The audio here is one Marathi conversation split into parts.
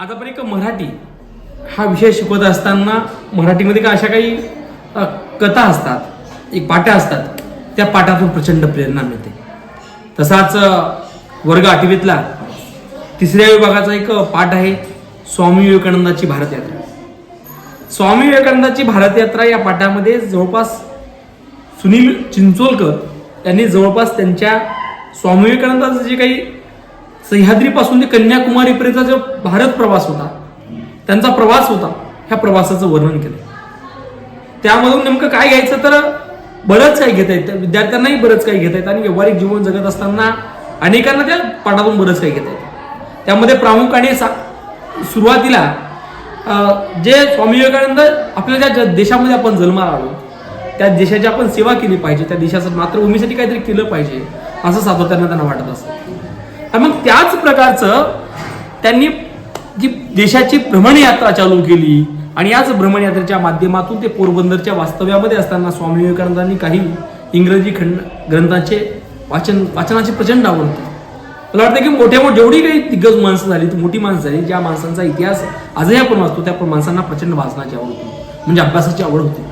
आतापर्यंत मराठी हा विषय शिकवत असताना मराठीमध्ये का अशा काही कथा असतात एक पाट्या असतात त्या पाठातून प्रचंड प्रेरणा मिळते. तसाच वर्ग आठवीतला तिसऱ्या विभागाचा एक पाठ आहे स्वामी विवेकानंदाची भारत यात्रा स्वामी विवेकानंदाची भारत यात्रा या पाठामध्ये जवळपास सुनील चिंचोलकर यांनी जवळपास त्यांच्या स्वामी विवेकानंदाचं जे काही सह्याद्रीपासून ते कन्याकुमारीपर्यंतचा जो भारत प्रवास होता त्यांचा प्रवास होता ह्या प्रवासाचं वर्णन केलं. त्यामधून नेमकं काय घ्यायचं तर बरंच काही घेता येतं. विद्यार्थ्यांनाही बरंच काही घेता येतं आणि व्यावहारिक जीवन जगत असताना अनेकांना त्या पाठातून बरंच काही घेता येतं. त्यामध्ये प्रामुख्याने सा सुरुवातीला जे स्वामी विवेकानंद आपल्या ज्या देशामध्ये आपण जन्माला आलो त्या देशाची आपण सेवा केली पाहिजे. त्या देशाचं मातृभूमीसाठी काहीतरी केलं पाहिजे असं सातत्यानं त्यांना वाटत असतं. मग त्याच प्रकारचं त्यांनी जी देशाची भ्रमण यात्रा चालू केली आणि याच भ्रमण यात्रेच्या माध्यमातून ते पोरबंदरच्या वास्तव्यामध्ये असताना स्वामी विवेकानंदांनी काही इंग्रजी खंड ग्रंथांचे वाचन वाचनाची प्रचंड आवड होती मला वाटतं की मोठ्या मोठ्या जेवढी काही दिग्गज माणसं झाली ती मोठी माणसं झाली ज्या माणसांचा इतिहास आजही आपण वाचतो त्या माणसांना प्रचंड वाचनाची आवड होती. म्हणजे अभ्यासाची आवड होती.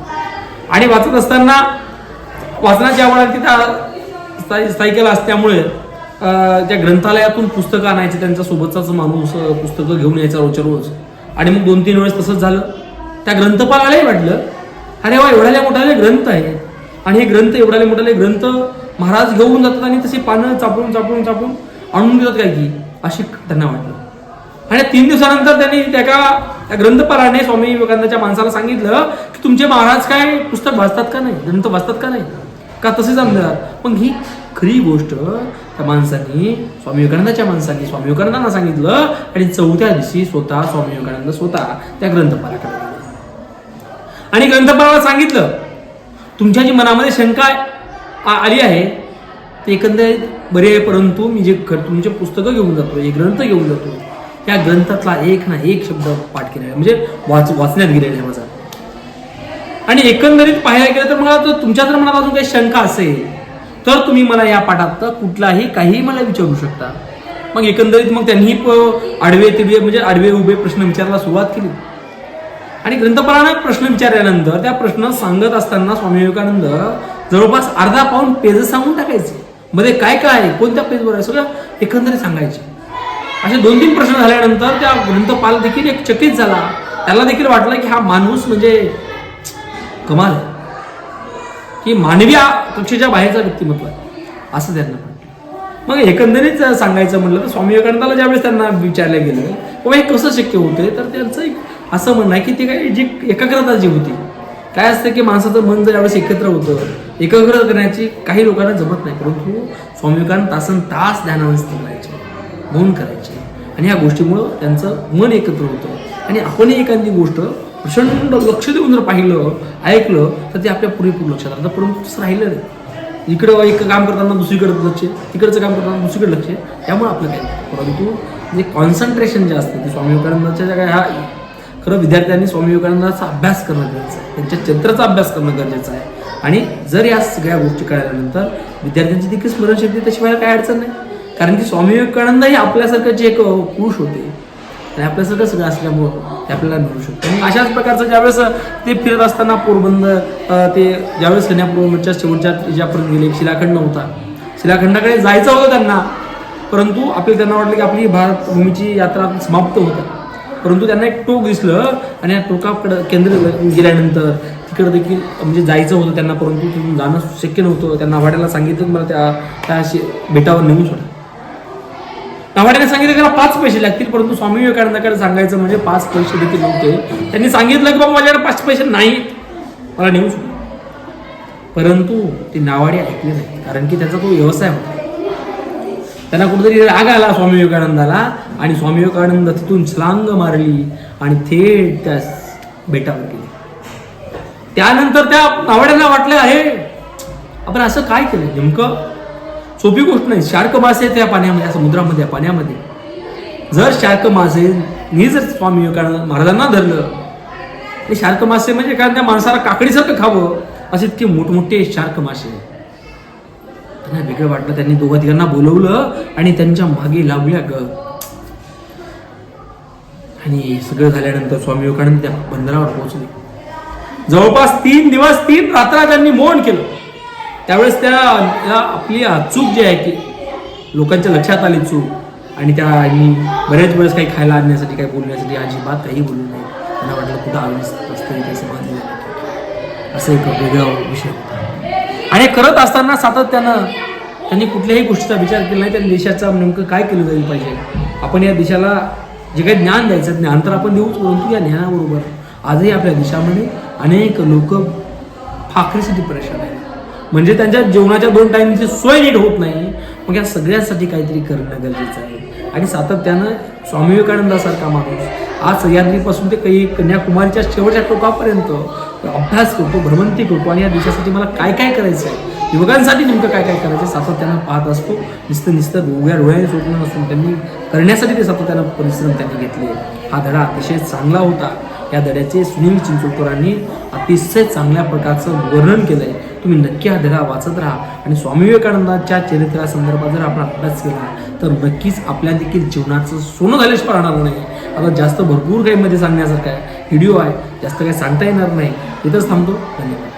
आणि वाचत असताना वाचनाची आवड तिथं स्थायी केला असल्यामुळे ज्या त्या ग्रंथालयातून पुस्तकं आणायचे त्यांच्या सोबतचाच माणूस पुस्तकं घेऊन यायचा रोजच्या रोज. आणि मग दोन तीन वेळेस तसंच झालं. त्या ग्रंथपालालाही वाटलं अरे वा एवढ्याले मोठाले ग्रंथ आहे. आणि हे ग्रंथ एवढ्याले मोठाले ग्रंथ महाराज घेऊन जातात आणि तशी पानं चापून चापून चापून आणून देतात काय की अशी त्यांना वाटलं. आणि तीन दिवसानंतर त्यांनी त्या एका ग्रंथपालाने स्वामी विवेकानंदाच्या माणसाला सांगितलं की तुमचे महाराज काय पुस्तक वाचतात का नाही? ग्रंथ वाचतात का नाही? का तसेच आमदार मग ही खरी गोष्ट त्या माणसांनी स्वामी विवेकानंदाच्या माणसांनी स्वामी विवेकानंदांना सांगितलं आणि चौथ्या दिवशी स्वतः स्वामी विवेकानंद स्वतः त्या ग्रंथपालाकडे आणि ग्रंथपालाला सांगितलं तुमच्या जी मनामध्ये शंका आ- आली आहे ते एकंदरीत बरे आहे परंतु मी जे ख- तुमचे पुस्तकं घेऊन जातो एक ग्रंथ घेऊन जातो त्या ग्रंथातला एक ना एक शब्द पाठ केलेला आहे. म्हणजे वाच वाचण्यात गेलेला आहे माझा. आणि एकंदरीत पाहायला गेलं तर मला तर तुमच्या जर मनात अजून काही शंका असेल तर तुम्ही मला या पाठात कुठलाही काहीही मला विचारू शकता. मग एकंदरीत मग त्यांनी प- आडवे तिडवे म्हणजे आडवे उभे प्रश्न विचारायला सुरुवात केली. आणि ग्रंथपालानं प्रश्न विचारल्यानंतर त्या प्रश्न सांगत असताना स्वामी विवेकानंद जवळपास अर्धा पाऊन पेज सांगून टाकायचे. मध्ये काय काय आहे? कोणत्या पेजवर आहे? सगळं एकंदरीत सांगायचे. असे दोन तीन प्रश्न झाल्यानंतर त्या ग्रंथपाल देखील एक चकित झाला. त्याला देखील वाटलं की हा माणूस म्हणजे कमाल आहे. की मानवी कक्षेच्या बाहेरचा व्यक्तिमत्व आहे. असं त्यांना मग एकंदरीत सांगायचं म्हटलं तर स्वामी विवेकानंदाला ज्यावेळेस त्यांना विचारलं गेलं बाबा हे कसं शक्य होते तर त्यांचं एक असं म्हणणं आहे की ते काही जी एकाग्रता जी होती काय असतं की माणसाचं मन जर यावेळेस एकत्र होतं एकाग्र करण्याची काही लोकांना जमत नाही परंतु स्वामी विवेकानंद तासन तास ध्यानावस्थ करायचे मौन करायचे. आणि ह्या गोष्टीमुळं त्यांचं मन एकत्र होतं. आणि आपणही एखादी गोष्ट प्रचंड लक्ष देऊन जर पाहिलं ऐकलं तर ते आपल्या पुरेपूर लक्षात राहतं. परंतु तसं राहिलं नाही. इकडं एक काम करताना दुसरीकडे लक्ष तिकडचं काम करताना दुसरीकडे लक्ष त्यामुळे आपलं काय? परंतु जे कॉन्सन्ट्रेशन जे असतं ते स्वामी विवेकानंदाच्या ज्या काय हा खरं विद्यार्थ्यांनी स्वामी विवेकानंदाचा अभ्यास करणं गरजेचं आहे. त्यांच्या चरित्राचा अभ्यास करणं गरजेचं आहे. आणि जर या सगळ्या गोष्टी कळल्यानंतर विद्यार्थ्यांची देखील स्मरणशक्ती तशी काय अडचण नाही. कारण की स्वामी विवेकानंद हे आपल्यासारखंचे एक पुरुष होते आणि आपल्यासारखं सगळं असल्यामुळं ते आपल्याला मिळू शकतं. आणि अशाच प्रकारचं ज्यावेळेस ते फिरत असताना पोरबंदर ते ज्यावेळेस कन्यापूरच्या शेवटच्या ज्यापर्यंत गेले शिलाखंड नव्हता. शिलाखंडाकडे जायचं होतं त्यांना परंतु आपल्याला त्यांना वाटलं की आपली भारत भूमीची यात्रा समाप्त होतं. परंतु त्यांना एक टोक दिसलं आणि या टोकाकडं केंद्र गेल्यानंतर तिकडं देखील म्हणजे जायचं होतं त्यांना परंतु तिथून जाणं शक्य नव्हतं. त्यांना वाड्याला सांगितलं मला त्या त्या बेटावर नेऊन सोडा. नावाड्याने सांगितलं त्याला पाच पैसे लागतील परंतु स्वामी विवेकानंदाकडे सांगायचं म्हणजे पाच पैसे देखील नव्हते. त्यांनी सांगितलं की बाबा माझ्याकडे पाच पैसे नाही मला नेऊन शकतो. परंतु ते नावाडे ऐकले नाही कारण की त्याचा तो व्यवसाय होता. त्यांना कुठेतरी राग आला स्वामी विवेकानंदाला आणि स्वामी विवेकानंद तिथून छलांग मारली आणि थेट त्या बेटावर गेले. त्यानंतर त्या नावाड्यांना वाटलं आहे आपण असं काय केलं? नेमकं सोपी गोष्ट नाही. शार्क मासे आहेत त्या पाण्यामध्ये या समुद्रामध्ये या पाण्यामध्ये. जर शार्क मासेनी जर स्वामी विवेकानंद महाराजांना धरलं ते शार्क मासे म्हणजे कारण त्या माणसाला काकडीसारखं खावं. असे इतके मोठमोठे शार्क मासे. त्यांना वेगळं वाटलं. त्यांनी दोघं तिघांना बोलवलं आणि त्यांच्या मागे लावल्या ग. आणि सगळं झाल्यानंतर स्वामी विवेकानंद त्या बंदरावर पोहोचले. जवळपास तीन दिवस तीन रात्रा त्यांनी मौन केलं. त्यावेळेस त्या त्या आपली चूक जी आहे की लोकांच्या लक्षात आली चूक. आणि त्यांनी बऱ्याच वेळेस काही खायला आणण्यासाठी काही बोलण्यासाठी अजिबात काही बोलू नाही मला वाटलं कुठं आलं असतं काही समाधी असं एक वेगळा विषय होता. आणि करत असताना सातत्यानं त्यांनी कुठल्याही गोष्टीचा विचार केला नाही त्या देशाचा नेमकं काय केलं जाईल पाहिजे. आपण या देशाला जे काही ज्ञान द्यायचं ज्ञान तर आपण देऊच परंतु या ज्ञानाबरोबर आजही आपल्या देशामध्ये अनेक लोक फाकरीसाठी परेशान आहेत. म्हणजे त्यांच्या जेवणाच्या दोन टाईमची सोय नीट होत नाही. मग या सगळ्यासाठी काहीतरी करणं गरजेचं आहे. आणि सातत्यानं स्वामी विवेकानंदासारखा माणूस आज सह्याद्रीपासून ते काही कन्याकुमारीच्या शेवटच्या टोकापर्यंत अभ्यास करतो भ्रमंती करतो. आणि या देशासाठी मला काय काय करायचं आहे युवकांसाठी नेमकं काय काय करायचं आहे सातत्यानं पाहत असतो. नुसतं नुसतं उघ्या डोळ्याने सोडलं नसून त्यांनी करण्यासाठी ते सातत्यानं परिश्रम त्यांनी घेतले. हा धडा अतिशय चांगला होता. या धड्याचे सुनील चिंचोळकरांनी अतिशय चांगल्या प्रकारचं वर्णन केलं आहे तुम्ही नक्की हा धडा वाचत राहा. आणि स्वामी विवेकानंदाच्या चरित्रासंदर्भात जर आपण अभ्यास केला तर नक्कीच आपल्या देखील जीवनाचं सोनं झालेच पाहणार नाही आता जास्त भरपूर काही मध्ये सांगण्यासारखं आहे. व्हिडिओ आहे. जास्त काही सांगता येणार नाही. इथंच थांबतो. धन्यवाद.